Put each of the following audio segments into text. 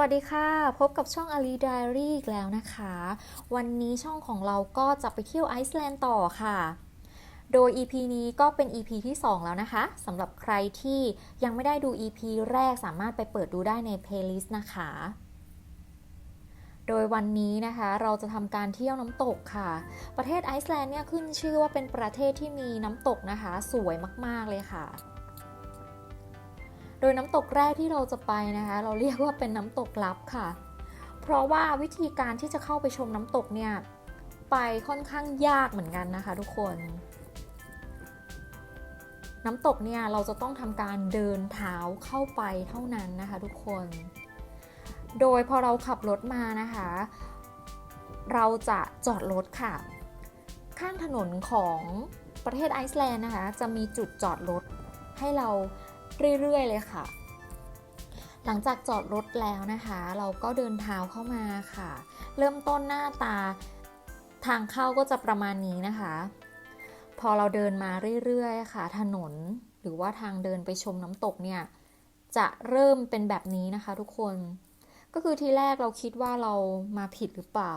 วัสดีค่ะ พบกับช่อง Ali Diary อีกแล้วนะคะ วันนี้ช่องของเราก็จะไปเที่ยวไอซ์แลนด์ต่อค่ะ โดย EP นี้ก็เป็น EP ที่ 2 แล้วนะคะสำหรับใครที่ยังไม่ได้ดู EP แรกสามารถไปเปิดดูได้ใน playlist นะคะ โดยวันนี้นะคะเราจะทำการเที่ยวน้ำตกค่ะ ประเทศไอซ์แลนด์เนี่ยขึ้นชื่อว่าเป็นประเทศที่มีน้ำตกนะคะ สวยมากๆเลยค่ะ โดยน้ำตกแรกที่เราจะไปนะคะ เราเรียกว่าเป็นน้ำตกลับค่ะ เพราะว่าวิธีการที่จะเข้าไปชมน้ำตกเนี่ยไปค่อนข้างยากเหมือนกันนะคะ ทุกคน น้ำตกเนี่ยเราจะต้องทำการเดินเท้าเข้าไปเท่านั้นนะคะ ทุกคน โดยพอเราขับรถมานะคะ เราจะจอดรถค่ะ ข้างถนนของประเทศไอซ์แลนด์นะคะ จะมีจุดจอดรถให้เรา เรื่อยๆเลยค่ะ หลังจากจอดรถแล้วนะคะ เราก็เดินเท้าเข้ามาค่ะ เริ่มต้นหน้าตาทางเข้าก็จะประมาณนี้นะคะ พอเราเดินมาเรื่อยๆค่ะ ถนนหรือว่าทางเดินไปชมน้ำตกเนี่ยจะเริ่มเป็นแบบนี้นะคะ ทุกคน ก็คือทีแรกเราคิดว่าเรามาผิดหรือเปล่า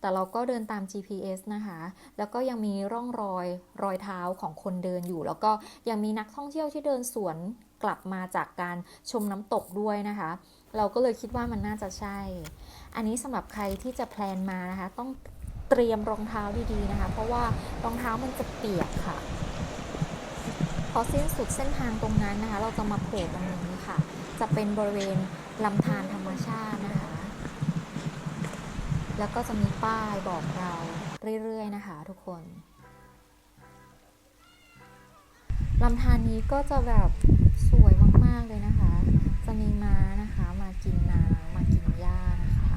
แต่เราก็เดินตาม GPS นะคะ แล้วก็ยังมีร่องรอยรอยเท้าของคนเดินอยู่ แล้วก็ยังมีนักท่องเที่ยวที่เดินสวน กลับมาจากการชมน้ำตกด้วยนะคะ เราก็เลยคิดว่ามันน่าจะใช่ อันนี้สำหรับใครที่จะแพลนมานะคะ ต้องเตรียมรองเท้าดีๆนะคะ เพราะว่ารองเท้ามันจะเปียกค่ะ พอสิ้นสุดเส้นทางตรงนั้นนะคะ เราจะมาโผล่ตรงนี้ค่ะ จะเป็นบริเวณลำธารธรรมชาตินะคะ แล้วก็จะมีป้ายบอกเราเรื่อยๆนะคะ ทุกคน ลำธารนี้ก็จะแบบสวยมากๆเลยนะคะ จะมีม้านะคะมากินน้ำมากินหญ้านะคะ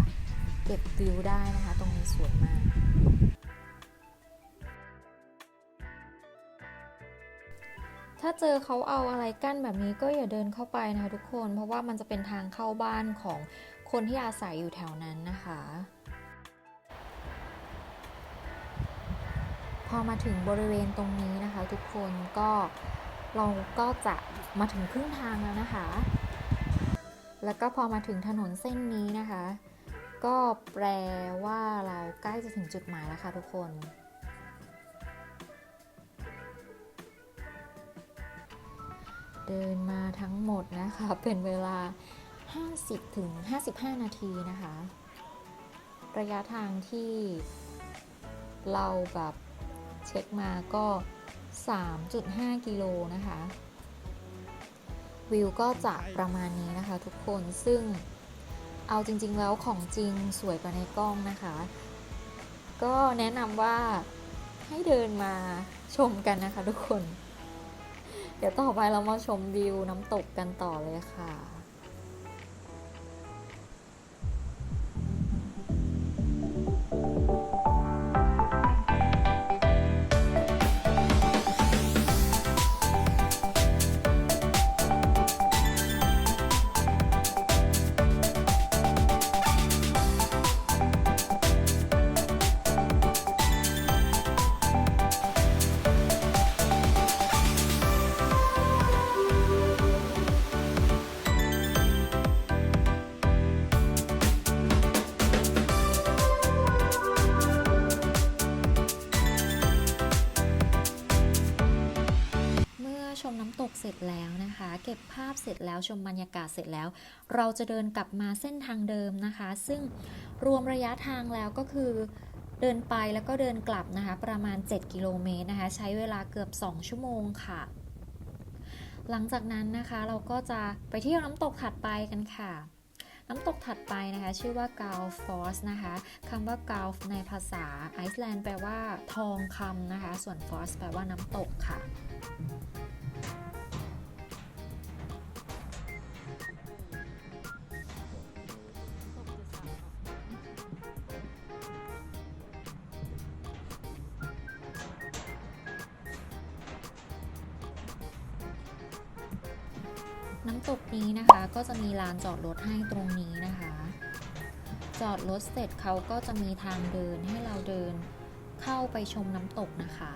เก็บวิวได้นะคะ ตรงนี้สวยมาก ถ้าเจอเขาเอาอะไรกั้นแบบนี้ก็อย่าเดินเข้าไปนะคะทุกคน เพราะว่ามันจะเป็นทางเข้าบ้านของคนที่อาศัยอยู่แถวนั้นนะคะ อมาถึงบริเวณตรงนี้นะคะ ทุกคนก็เราก็จะมาถึงครึ่งทางแล้วนะคะ แล้วก็พอมาถึงถนนเส้นนี้นะคะ ก็แปลว่าเราใกล้จะถึงจุดหมายแล้วค่ะทุกคน เดินมาทั้งหมดนะคะ เป็นเวลา 50ถึง55 นาทีนะคะ ระยะทางที่เราแบบ ช็คมาก็ 3.5 กิโลนะคะ วิวก็จะประมาณนี้นะคะทุกคนซึ่งเอาจริง ๆ แล้วของจริงสวยกว่าในกล้องนะคะ ก็แนะนำว่าให้เดินมาชมกันนะคะทุกคน เดี๋ยวต่อไปเรามาชมวิวน้ำตกกันต่อเลยค่ะ มื่อชมน้ำตกเสร็จแล้วนะคะ เก็บภาพเสร็จแล้วชมบรรยากาศเสร็จแล้ว เราจะเดินกลับมาเส้นทางเดิมนะคะ ซึ่งรวมระยะทางแล้วก็คือเดินไปแล้วก็เดินกลับนะคะ ประมาณ 7 กิโลเมตรนะคะ ใช้เวลาเกือบ 2 ชั่วโมงค่ะ หลังจากนั้นนะคะเราก็จะไปเที่ยวน้ำตกถัดไปกันค่ะ น้ำตกถัดไปนะคะ ชื่อว่า g a l f o r s นะคะคำว่า g a l f ในภาษาไอซ์แลนด์แปลว่าทองคำนะคะ ส่วน f o r s แปลว่าน้ำตกค่ะ น้ำตกนี้นะคะก็จะมีลานจอดรถให้ตรงนี้นะคะ จอดรถเสร็จเขาก็จะมีทางเดินให้เราเดินเข้าไปชมน้ำตกนะคะ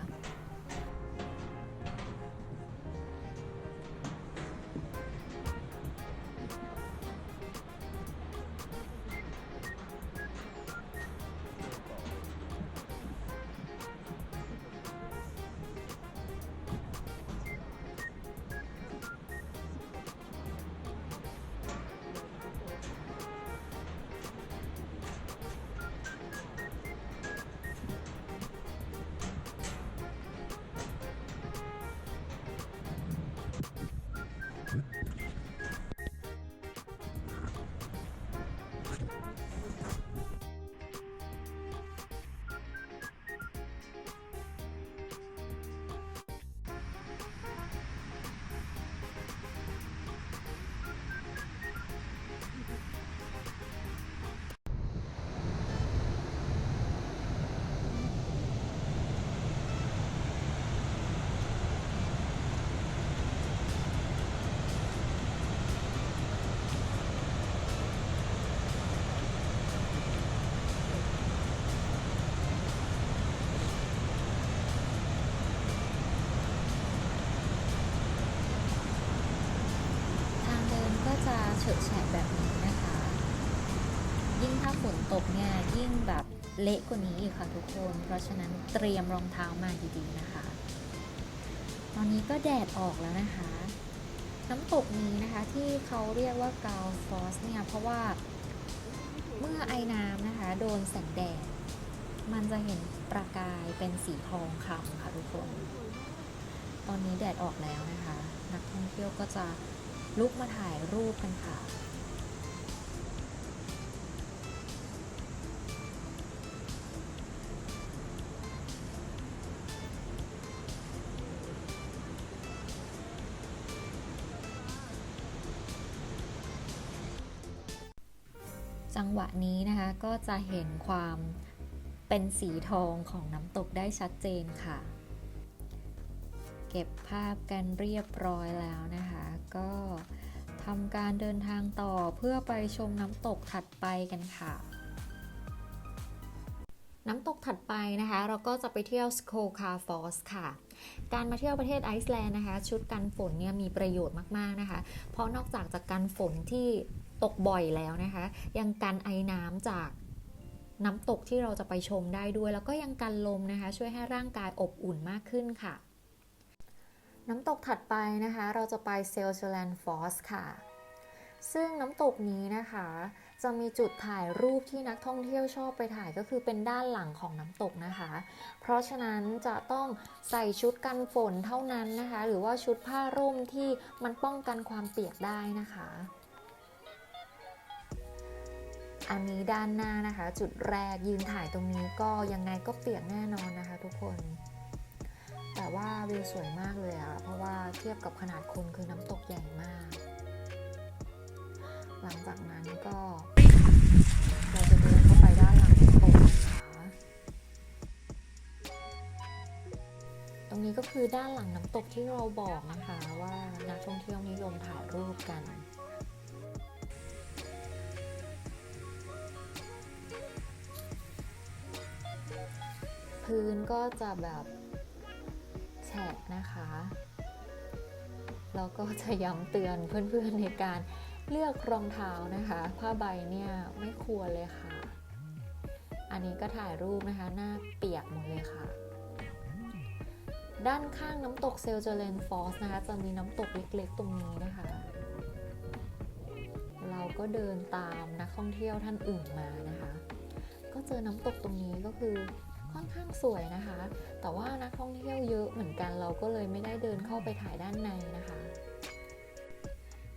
แช่แบบนี้นะคะ ยิ่งถ้าฝนตกเนี่ยยิ่งแบบเละกว่านี้อีกค่ะทุกคน เพราะฉะนั้นเตรียมรองเท้ามาดีๆนะคะ ตอนนี้ก็แดดออกแล้วนะคะ น้ำตกนี้นะคะที่เขาเรียกว่ากาวฟอสเนี่ยเพราะว่าเมื่อไอ้น้ำนะคะ โดนแสงแดด มันจะเห็นประกายเป็นสีทองคำค่ะทุกคน ตอนนี้แดดออกแล้วนะคะ นักท่องเที่ยวก็จะ ลุกมาถ่ายรูปกันค่ะ จังหวะนี้นะคะ ก็จะเห็นความเป็นสีทองของน้ำตกได้ชัดเจนค่ะ เก็บภาพกันเรียบร้อยแล้วนะคะ ก็ทำการเดินทางต่อเพื่อไปชมน้ำตกถัดไปกันค่ะ น้ำตกถัดไปนะคะ เราก็จะไปเที่ยวสโคคาฟอสค่ะการมาเที่ยวประเทศไอซ์แลนด์นะคะ ชุดกันฝนเนี่ยมีประโยชน์มากๆนะคะ เพราะนอกจากจะกันฝนที่ตกบ่อยแล้วนะคะ ยังกันไอน้ำจากน้ำตกที่เราจะไปชมได้ด้วย แล้วก็ยังกันลมนะคะ ช่วยให้ร่างกายอบอุ่นมากขึ้นค่ะ น้ำตกถัดไปนะคะ เราจะไปเซลเชแลนฟอสค่ะ ซึ่งน้ำตกนี้นะคะ จะมีจุดถ่ายรูปที่นักท่องเที่ยวชอบไปถ่ายก็คือเป็นด้านหลังของน้ำตกนะคะ เพราะฉะนั้นจะต้องใส่ชุดกันฝนเท่านั้นนะคะ หรือว่าชุดผ้าร่มที่มันป้องกันความเปียกได้นะคะอันนี้ด้านหน้านะคะ จุดแรกยืนถ่ายตรงนี้ก็ยังไงก็เปียกแน่นอนนะคะทุกคน แต่ว่าวิวสวยมากเลยอะเพราะว่าเทียบกับขนาดคนคือน้ำตกใหญ่มาก หลังจากนั้นก็เราจะเดินเข้าไปด้านหลังน้ำตกนะคะตรงนี้ก็คือด้านหลังน้ำตกที่เราบอกนะคะว่านักท่องเที่ยวนิยมถ่ายรูปกันพื้นก็จะแบบ แฉะนะคะแล้วก็จะย้ำเตือนเพื่อนๆในการเลือกรองเท้านะคะ ผ้าใบเนี่ยไม่ควรเลยค่ะ อันนี้ก็ถ่ายรูปนะคะ หน้าเปียกหมดเลยค่ะ ด้านข้างน้ำตกเซลเจเลนฟอสนะคะ จะมีน้ำตกเล็กๆตรงนี้นะคะ เราก็เดินตามนักท่องเที่ยวท่านอื่นมานะคะ ก็เจอน้ำตกตรงนี้ก็คือ ค่อนข้างสวยนะคะ แต่ว่านักท่องเที่ยวเยอะเหมือนกันเราก็เลยไม่ได้เดินเข้าไปถ่ายด้านในนะคะ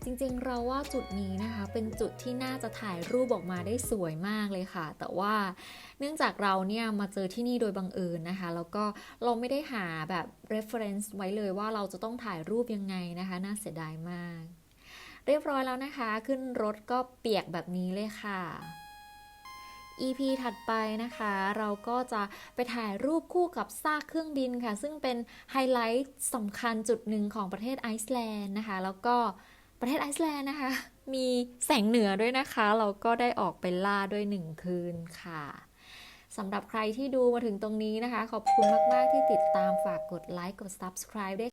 จริงๆเราว่าจุดนี้นะคะ เป็นจุดที่น่าจะถ่ายรูปออกมาได้สวยมากเลยค่ะ แต่ว่าเนื่องจากเราเนี่ยมาเจอที่นี่โดยบังเอิญนะคะ แล้วก็เราไม่ได้หาแบบ reference ไว้เลยว่าเราจะต้องถ่ายรูปยังไงนะคะ น่าเสียดายมาก เรียบร้อยแล้วนะคะ ขึ้นรถก็เปียกแบบนี้เลยค่ะ EP ถัดไปนะคะ เราก็จะไปถ่ายรูปคู่กับซากเครื่องบินค่ะ ซึ่งเป็นไฮไลท์สำคัญจุดหนึ่งของประเทศไอซ์แลนด์นะคะ แล้วก็ประเทศไอซ์แลนด์นะคะ มีแสงเหนือด้วยนะคะ เราก็ได้ออกไปล่าด้วยหนึ่งคืนค่ะสำหรับใครที่ดูมาถึงตรงนี้นะคะ ขอบคุณมาก ๆ ที่ติดตามฝากกดไลค์กด Subscribe ด้วย